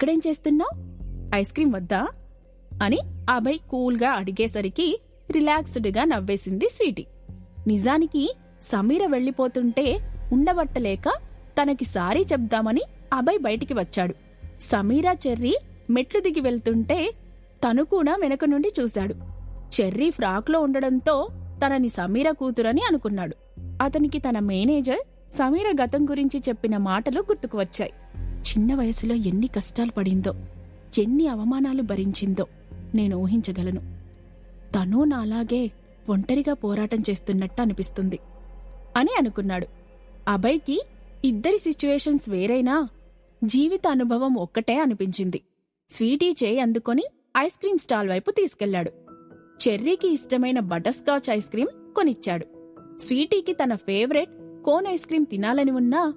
ఇక్కడేం చేస్తున్నావు? Ice cream వద్దా? అని అభయ్ కూల్గా అడిగేసరికి రిలాక్స్డ్గా నవ్వేసింది స్వీటీ. నిజానికి సమీర వెళ్ళిపోతుంటే ఉండబట్టలేక తనకి సారీ చెప్దామని అభయ్ బయటికి వచ్చాడు. సమీరా చెర్రీ మెట్లు దిగి వెళ్తుంటే తను కూడా వెనక నుండి చూశాడు. చెర్రీ ఫ్రాక్లో ఉండడంతో తనని సమీర కూతురని అనుకున్నాడు. అతనికి తన మేనేజర్ సమీర గతం గురించి చెప్పిన మాటలు గుర్తుకు వచ్చాయి. చిన్న వయసులో ఎన్ని కష్టాలు పడిందో ఎన్ని అవమానాలు భరించిందో నేను ఊహించగలను. తను నాలాగే ఒంటరిగా పోరాటం చేస్తున్నట్టు అనిపిస్తుంది అని అనుకున్నాడు. అభయ్కి ఇద్దరి సిచ్యువేషన్స్ వేరైనా జీవిత అనుభవం ఒక్కటే అనిపించింది. స్వీటీ చేయి అందుకొని ఐస్ క్రీం స్టాల్ వైపు తీసుకెళ్ళాడు చెర్రీకి ఇష్టమైన బటర్ స్కాచ్ ఐస్ క్రీం కొనిచ్చాడు. స్వీటీకి తన ఫేవరెట్ కోన్ ఐస్ క్రీం తినాలని ఉన్నా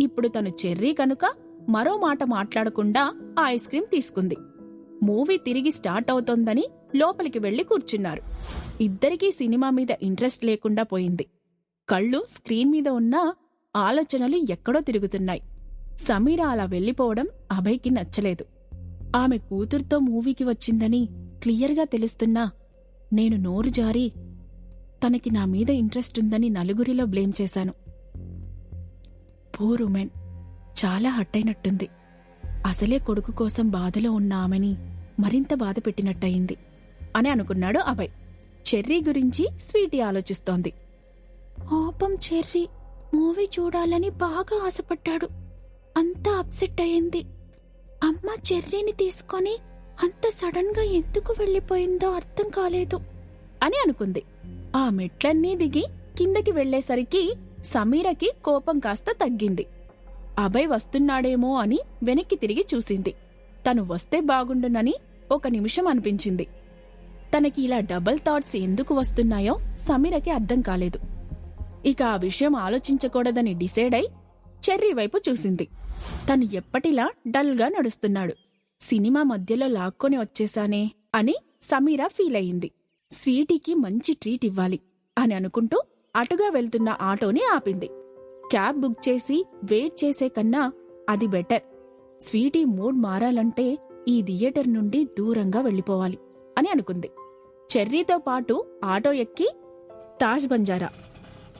ఇప్పుడు తను చెర్రీ కనుక మరో మాట మాట్లాడకుండా ఆ ఐస్ క్రీం తీసుకుంది. మూవీ తిరిగి స్టార్ట్ అవుతోందని లోపలికి వెళ్ళి కూర్చున్నారు. ఇద్దరికీ సినిమా మీద ఇంట్రెస్ట్ లేకుండా పోయింది. కళ్ళు స్క్రీన్ మీద ఉన్న ఆలోచనలు ఎక్కడో తిరుగుతున్నాయి. సమీర అలా వెళ్ళిపోవడం అభయ్కి నచ్చలేదు. ఆమె కూతురుతో మూవీకి వచ్చిందని క్లియర్గా తెలుస్తున్నా నేను నోరు జారి తనకి నా మీద ఇంట్రెస్ట్ ఉందని నలుగురిలో బ్లేమ్ చేశాను. పూర్ ఉమెన్ చాలా హట్టయినట్టుంది అసలే కొడుకు కోసం బాధలో ఉన్న ఆమెని మరింత బాధ పెట్టినట్టయింది అని అనుకున్నాడు అభయ్. చెర్రీ గురించి స్వీటీ ఆలోచిస్తోంది. పాపం చెర్రీ మూవీ చూడాలని బాగా ఆశపడ్డాడు. అంతా అప్సెట్ అయింది. అమ్మ చెర్రీని తీసుకొని అంత సడన్గా ఎందుకు వెళ్ళిపోయిందో అర్థం కాలేదు. అని అనుకుంది. ఆ మెట్లన్నీ దిగి కిందకి వెళ్ళేసరికి సమీరకి కోపం కాస్త తగ్గింది. అభయ్ వస్తున్నాడేమో అని వెనక్కి తిరిగి చూసింది. తను వస్తే బాగుండునని ఒక నిమిషం అనిపించింది. తనకి ఇలా డబల్ థాట్స్ ఎందుకు వస్తున్నాయో సమీరకి అర్థం కాలేదు. ఇక ఆ విషయం ఆలోచించకూడదని డిసైడ్ అయి చెర్రీ వైపు చూసింది. తను ఎప్పటిలా డల్గా నడుస్తున్నాడు. సినిమా మధ్యలో లాక్కొని వచ్చేశానే అని సమీర ఫీల్ అయింది. స్వీటీకి మంచి ట్రీట్ ఇవ్వాలి అని అనుకుంటూ అటుగా వెళ్తున్న ఆటోని ఆపింది. క్యాబ్ బుక్ చేసి వెయిట్ చేసే కన్నా అది బెటర్. స్వీటీ మూడ్ మారాలంటే ఈ థియేటర్ నుండి దూరంగా వెళ్ళిపోవాలి అని అనుకుంది. చెర్రీతో పాటు ఆటో ఎక్కి తాజ్ బంజారా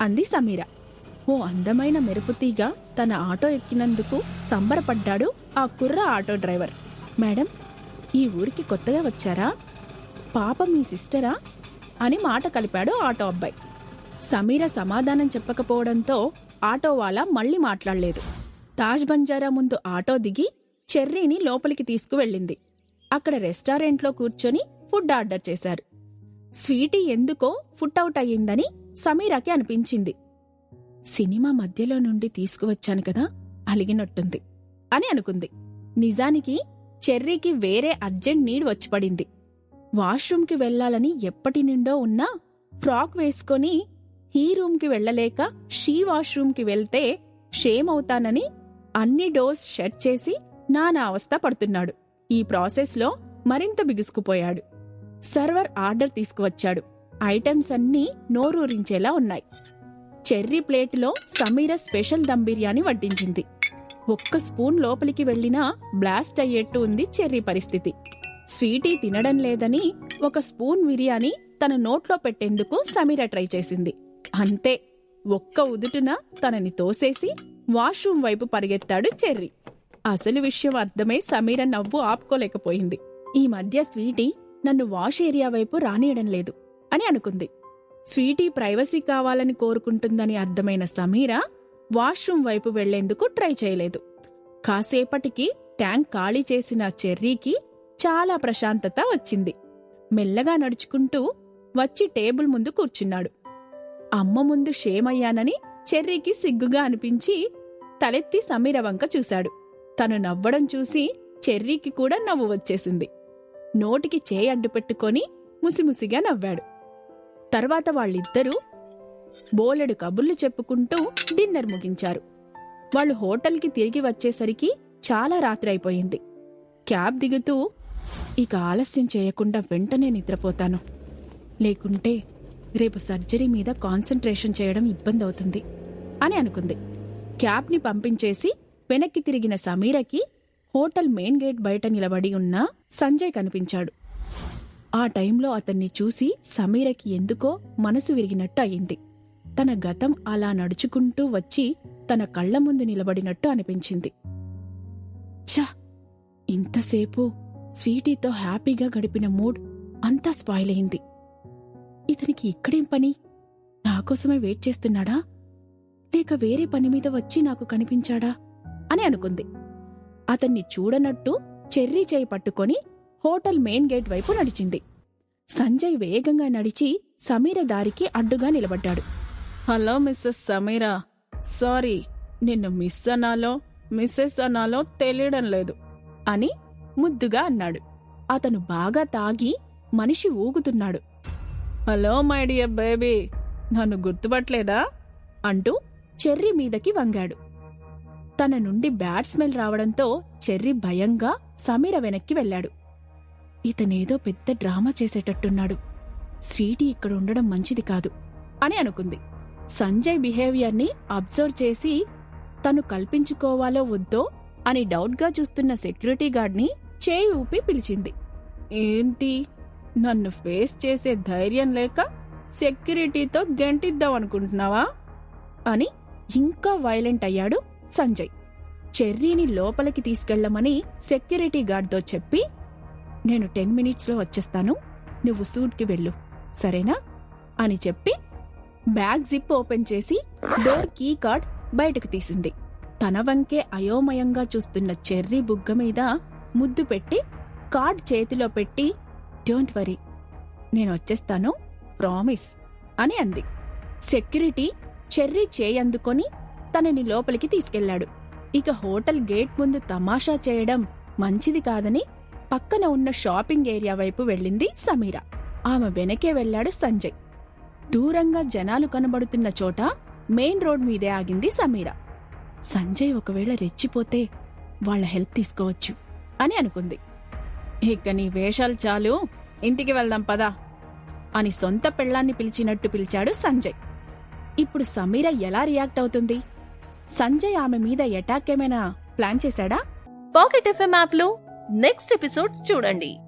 అంది సమీర. ఓ అందమైన మెరుపుతీగా తన ఆటో ఎక్కినందుకు సంబరపడ్డాడు ఆ కుర్ర ఆటో డ్రైవర్. మేడం ఈ ఊరికి కొత్తగా వచ్చారా? పాప మీ సిస్టరా? అని మాట కలిపాడు ఆటో అబ్బాయి. సమీర సమాధానం చెప్పకపోవడంతో ఆటోవాలా మళ్ళీ మాట్లాడలేదు. తాజ్ బంజారా ముందు ఆటో దిగి చెర్రీని లోపలికి తీసుకువెళ్ళింది. అక్కడ రెస్టారెంట్లో కూర్చొని ఫుడ్ ఆర్డర్ చేశారు. స్వీటీ ఎందుకో ఫుట్ అవుట్ అయ్యిందని సమీరాకి అనిపించింది. సినిమా మధ్యలో నుండి తీసుకువచ్చాను కదా అలిగినట్టుంది అని అనుకుంది. నిజానికి చెర్రీకి వేరే అర్జెంట్ నీడ్ వచ్చిపడింది వాష్రూమ్కి వెళ్ళాలని ఎప్పటి నుండో ఉన్నా ఫ్రాక్ వేసుకొని హీ రూమ్కి వెళ్ళలేక షీ వాష్రూమ్కి వెళ్తే షేమవుతానని అన్ని డోర్స్ షట్ చేసి నానా అవస్థ పడుతున్నాడు. ఈ ప్రాసెస్లో మరింత బిగుసుకుపోయాడు. సర్వర్ ఆర్డర్ తీసుకువచ్చాడు. ఐటమ్స్ అన్నీ నోరూరించేలా ఉన్నాయి. చెర్రీ ప్లేటులో సమీర స్పెషల్ దమ్ బిర్యానీ వడ్డించింది. ఒక్క స్పూన్ లోపలికి వెళ్ళినా బ్లాస్ట్ అయ్యేట్టు ఉంది చెర్రీ పరిస్థితి. స్వీటీ తినడం లేదని ఒక స్పూన్ బిర్యానీ తన నోట్లో పెట్టేందుకు సమీర ట్రై చేసింది. అంతే ఒక్క ఉదుటున తనని తోసేసి వాష్రూమ్ వైపు పరిగెత్తాడు చెర్రీ. అసలు విషయం అర్థమై సమీర నవ్వు ఆపుకోలేకపోయింది. ఈ మధ్య స్వీటీ నన్ను వాష్ ఏరియా వైపు రానియడం లేదు అని అనుకుంది. స్వీటీ ప్రైవసీ కావాలని కోరుకుంటుందని అర్థమైన సమీర వాష్రూమ్ వైపు వెళ్ళేందుకు ట్రై చేయలేదు. కాసేపటికి ట్యాంక్ ఖాళీ చేసిన చెర్రీకి చాలా ప్రశాంతత వచ్చింది. మెల్లగా నడుచుకుంటూ వచ్చి టేబుల్ ముందు కూర్చున్నాడు. అమ్మ ముందు షేమయ్యానని చెర్రీకి సిగ్గుగా అనిపించి తలెత్తి సమీర వంక చూశాడు. తను నవ్వడం చూసి చెర్రీకి కూడా నవ్వు వచ్చేసింది. నోటికి చేయి అడ్డు పెట్టుకొని ముసిముసిగా నవ్వాడు. తర్వాత వాళ్ళిద్దరూ బోలెడు కబుర్లు చెప్పుకుంటూ డిన్నర్ ముగించారు. వాళ్ళు హోటల్కి తిరిగి వచ్చేసరికి చాలా రాత్రి అయిపోయింది క్యాబ్ దిగుతూ ఇక ఆలస్యం చేయకుండా వెంటనే నిద్రపోతాను. లేకుంటే రేపు సర్జరీ మీద కాన్సన్ట్రేషన్ చేయడం ఇబ్బంది అవుతుంది అని అనుకుంది. క్యాబ్ని పంపించేసి వెనక్కి తిరిగిన సమీరకి హోటల్ మెయిన్ గేట్ బయట నిలబడి ఉన్న సంజయ్ కనిపించాడు. ఆ టైంలో అతన్ని చూసి సమీరకి ఎందుకో మనసు విరిగినట్టు అయింది. తన గతం అలా నడుచుకుంటూ వచ్చి తన కళ్ళ ముందు నిలబడినట్టు అనిపించింది. ఛ! ఇంతసేపు స్వీటీతో హ్యాపీగా గడిపిన మూడ్ అంతా స్పాయిల్ అయింది ఇతనికి ఇక్కడేం పని? నాకోసమే వెయిట్ చేస్తున్నాడా? లేక వేరే పని మీద వచ్చి నాకు కనిపించాడా? అని అనుకుంది. అతన్ని చూడనట్టు చెర్రీ చేయి పట్టుకొని హోటల్ మెయిన్ గేట్ వైపు నడిచింది. సంజయ్ వేగంగా నడిచి సమీర దారికి అడ్డుగా నిలబడ్డాడు. Hello Mrs Sameera. సారీ నిన్ను మిస్ అనాలో మిస్సెస్ అనాలో తెలియడం లేదు. అని ముద్దుగా అన్నాడు. అతను బాగా తాగి మనిషి ఊగుతున్నాడు. Hello my dear baby. నన్ను గుర్తుపట్లేదా అంటూ చెర్రీ మీదకి వంగాడు. తన నుండి బ్యాడ్ స్మెల్ రావడంతో చెర్రీ భయంగా సమీర వెనక్కి వెళ్ళాడు. ఇతనేదో పెద్ద డ్రామా చేసేటట్టున్నాడు. స్వీటీ ఇక్కడ ఉండడం మంచిది కాదు అని అనుకుంది. సంజయ్ బిహేవియర్ని అబ్జర్వ్ చేసి తను కల్పించుకోవాలో వద్దో అని డౌట్గా చూస్తున్న సెక్యూరిటీ గార్డ్ని చేయి ఊపి పిలిచింది. ఏంటి? నన్ను ఫేస్ చేసే ధైర్యం లేక సెక్యూరిటీతో గెంటిద్దాం అనుకుంటున్నావా అని ఇంకా వైలెంట్ అయ్యాడు సంజయ్. చెర్రీని లోపలికి తీసుకెళ్ళమని సెక్యూరిటీ గార్డ్తో చెప్పి నేను టెన్ మినిట్స్లో వచ్చేస్తాను. నువ్వు సూట్కి వెళ్ళు. సరేనా? అని చెప్పి బ్యాగ్ జిప్ ఓపెన్ చేసి డోర్ కీ కార్డ్ బయటకు తీసింది. తన వంకే అయోమయంగా చూస్తున్న చెర్రీ బుగ్గ మీద ముద్దు పెట్టి కార్డ్ చేతిలో పెట్టి డోంట్ వరీ. నేను వచ్చేస్తాను ప్రామిస్ అని అంది. సెక్యూరిటీ చెర్రీ చేయి అందుకొని తనని లోపలికి తీసుకెళ్ళాడు ఇక హోటల్ గేట్ ముందు తమాషా చేయడం మంచిది కాదని పక్కన ఉన్న షాపింగ్ ఏరియా వైపు వెళ్ళింది సమీర. ఆమె వెనకే వెళ్ళాడు సంజయ్. దూరంగా జనాలు కనబడుతున్న చోట మెయిన్ రోడ్ మీదే ఆగింది సమీర. సంజయ్ ఒకవేళ రెచ్చిపోతే వాళ్ళ హెల్ప్ తీసుకోవచ్చు అని అనుకుంది. ఇక నీ వేషాలు చాలు. ఇంటికి వెళ్దాం పదా. అని సొంత పెళ్ళాన్ని పిలిచినట్టు పిలిచాడు సంజయ్. ఇప్పుడు సమీర ఎలా రియాక్ట్ అవుతుంది? సంజయ్ ఆమె మీద అటాక్ ఏమైనా ప్లాన్ చేశాడా? పాకెట్ ఎఫ్ఎం యాప్లో నెక్స్ట్ ఎపిసోడ్స్ చూడండి.